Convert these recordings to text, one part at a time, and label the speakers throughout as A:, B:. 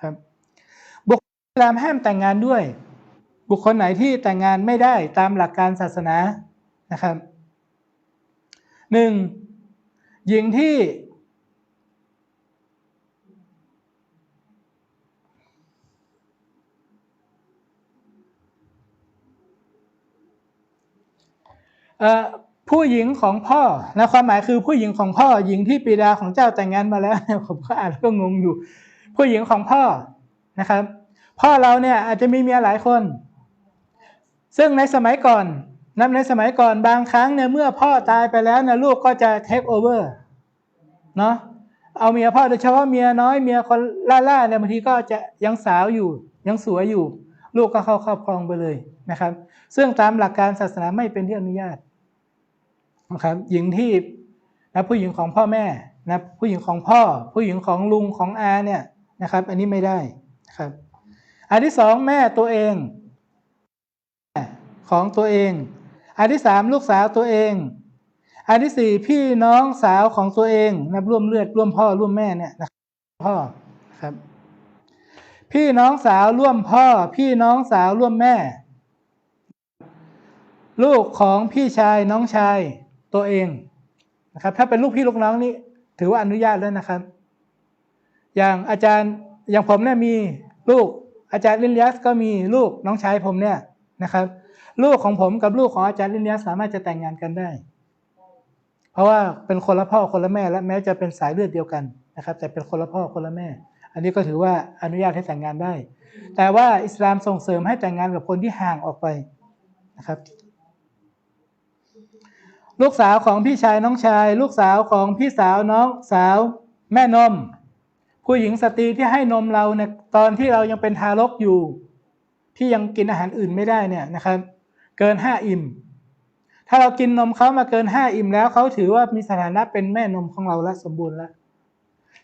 A: ครับ บุคคลอิสลามห้ามแต่งงานด้วย บุคคลไหนที่แต่งงานไม่ได้ตามหลักการศาสนานะครับหนึ่งหญิงที่ ผู้หญิงของพ่อนะความหมายคือผู้หญิงของพ่อหญิงที่ปิดาของเจ้าแต่งงานมาแล้ว ผมก็อ่านแล้วก็งงอยู่ ผู้หญิงของพ่อนะครับ พ่อเราเนี่ยอาจจะมีเมียหลายคน ซึ่งในสมัยก่อนนับในสมัยก่อนบางครั้งเนี่ยเมื่อพ่อตายไปแล้วเนี่ยลูกก็จะเทคโอเวอร์เนาะเอาเมียพ่อโดยเฉพาะเมียน้อยเมียคนล่าๆเนี่ยบางทีก็จะยังสาวอยู่ยังสวยอยู่ ลูกก็เข้าครอบครองไปเลยนะครับ ซึ่งตามหลักการศาสนาไม่เป็นที่อนุญาตนะครับหญิงที่นะผู้หญิงของพ่อแม่นะผู้หญิงของพ่อ ผู้หญิงของลุงของอาเนี่ย นะครับ อันนี้ไม่ได้นะครับ อันที่สองแม่ตัวเองของตัวเอง อันที่สามลูกสาวตัวเอง อันที่สี่พี่น้องสาวของตัวเองนะร่วมเลือดร่วมพ่อร่วมแม่เนี่ยนะครับพ่อครับ พี่น้องสาวร่วมพ่อ พี่น้องสาวร่วมแม่ ลูกของพี่ชายน้องชายตัวเองนะครับ ถ้าเป็นลูกพี่ลูกน้องนี่ถือว่าอนุญาตแล้วนะครับ อย่างอาจารย์อย่างผมเนี่ยมีลูกอาจารย์ลินยัสก็มีลูกน้องชายผมเนี่ยนะครับ ลูกของผมกับลูกของอาจารย์ลินยัสสามารถจะแต่งงานกันได้ เพราะว่าเป็นคนละพ่อคนละแม่ และแม้จะเป็นสายเลือดเดียวกันนะครับ แต่เป็นคนละพ่อคนละแม่ อันนี้ก็ถือว่าอนุญาตให้แต่งงานได้ แต่ว่าอิสลามส่งเสริมให้แต่งงานกับคนที่ห่างออกไปนะครับ ลูกสาวของพี่ชายน้องชาย ลูกสาวของพี่สาวน้องสาวแม่นม ผู้หญิงสตรีที่ให้นมเราเนี่ยตอนที่เรายังเป็นทารกอยู่ ที่ยังกินอาหารอื่นไม่ได้เนี่ยนะครับ เกินห้าอิ่ม ถ้าเรากินนมเขามาเกินห้าอิ่มแล้วเขาถือว่ามีสถานะเป็นแม่นมของเราและสมบูรณ์แล้ว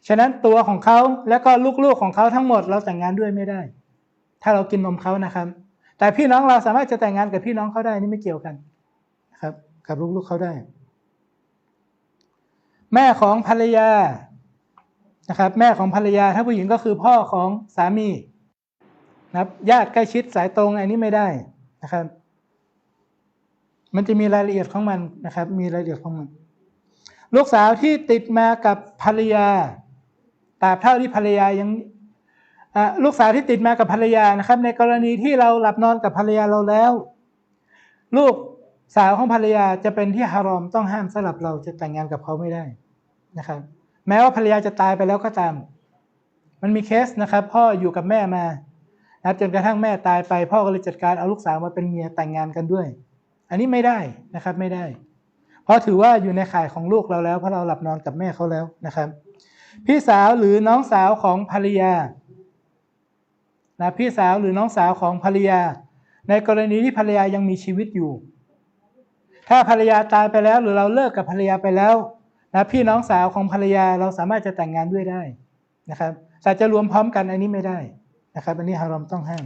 A: ฉะนั้นตัวของเขาและก็ลูกๆของเขาทั้งหมดเราแต่งงานด้วยไม่ได้ ถ้าเรากินนมเขานะครับ แต่พี่น้องเราสามารถจะแต่งงานกับพี่น้องเขาได้นี่ไม่เกี่ยวกันนะครับ กับลูกๆเขาได้ แม่ของภรรยา นะครับแม่ของภรรยาถ้าผู้หญิงก็คือพ่อของสามีนะครับญาติใกล้ชิดสายตรงอันนี้ไม่ได้นะครับ มันจะมีรายละเอียดของมันนะครับ มีรายละเอียดของมัน ลูกสาวที่ติดมากับภรรยาตราบเท่าที่ภรรยายังลูกสาวที่ติดมากับภรรยานะครับ ในกรณีที่เราหลับนอนกับภรรยาเราแล้ว ลูกสาวของภรรยาจะเป็นที่ฮารอมต้องห้ามสลับเราจะแต่งงานกับเขาไม่ได้นะครับ แม้ว่าภรรยาจะตายไปแล้วก็ตาม มันมีเคสนะครับ พ่ออยู่กับแม่มานะครับจนกระทั่งแม่ตายไป พ่อก็เลยจัดการเอาลูกสาวมาเป็นเมียแต่งงานกันด้วย อันนี้ไม่ได้นะครับไม่ได้ เพราะถือว่าอยู่ในข่ายของลูกเราแล้วเพราะเราหลับนอนกับแม่เขาแล้วนะครับ พี่สาวหรือน้องสาวของภรรยานะพี่สาวหรือน้องสาวของภรรยา ในกรณีที่ภรรยายังมีชีวิตอยู่ ถ้าภรรยาตายไปแล้วหรือเราเลิกกับภรรยาไปแล้ว นะพี่น้องสาวของภรรยาเราสามารถจะแต่งงานด้วยได้นะครับแต่จะรวมพร้อมกันอันนี้ไม่ได้นะครับอันนี้ฮารอมต้องห้าม